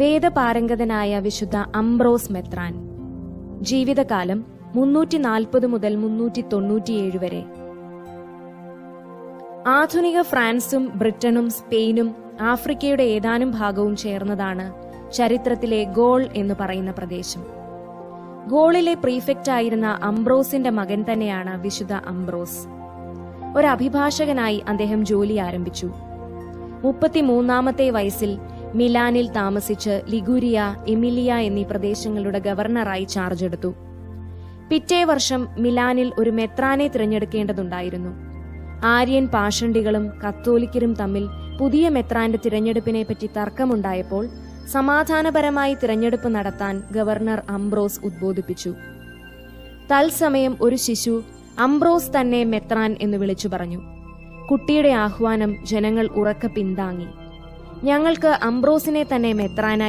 വേദപാരംഗതനായ വിശുദ്ധ അംബ്രോസ് മെത്രാൻ. ജീവിതകാലം മുന്നൂറ്റി നാൽപ്പത് മുതൽ മുന്നൂറ്റി തൊണ്ണൂറ്റിയേഴ് വരെ. ആധുനിക ഫ്രാൻസും ബ്രിട്ടനും സ്പെയിനും ആഫ്രിക്കയുടെ ഏതാനും ഭാഗവും ചേർന്നതാണ് ചരിത്രത്തിലെ ഗോൾ എന്ന് പറയുന്ന പ്രദേശം. ഗോളിലെ പ്രീഫെക്റ്റ് ആയിരുന്ന അംബ്രോസിന്റെ മകൻ തന്നെയാണ് വിശുദ്ധ അംബ്രോസ്. ഒരു അഭിഭാഷകനായി അദ്ദേഹം ജോലി ആരംഭിച്ചു. മുപ്പത്തിമൂന്നാമത്തെ വയസ്സിൽ മിലാനിൽ താമസിച്ച് ലിഗുരിയ എമിലിയ എന്നീ പ്രദേശങ്ങളുടെ ഗവർണറായി ചാർജ് എടുത്തു. പിറ്റേ വർഷം മിലാനിൽ ഒരു മെത്രാനെ തിരഞ്ഞെടുക്കേണ്ടതുണ്ടായിരുന്നു. ആര്യൻ പാഷണ്ടികളും കത്തോലിക്കരും തമ്മിൽ പുതിയ മെത്രാന്റെ തിരഞ്ഞെടുപ്പിനെ പറ്റി തർക്കമുണ്ടായപ്പോൾ സമാധാനപരമായി തിരഞ്ഞെടുപ്പ് നടത്താൻ ഗവർണർ അംബ്രോസ് ഉദ്ബോധിപ്പിച്ചു. തത്സമയം ഒരു ശിശു അംബ്രോസ് തന്നെ മെത്രാൻ എന്ന് വിളിച്ചു പറഞ്ഞു. കുട്ടിയുടെ ആഹ്വാനം ജനങ്ങൾ ഉറക്ക പിന്താങ്ങി. ഞങ്ങൾക്ക് അംബ്രോസിനെ തന്നെ മെത്രാനായി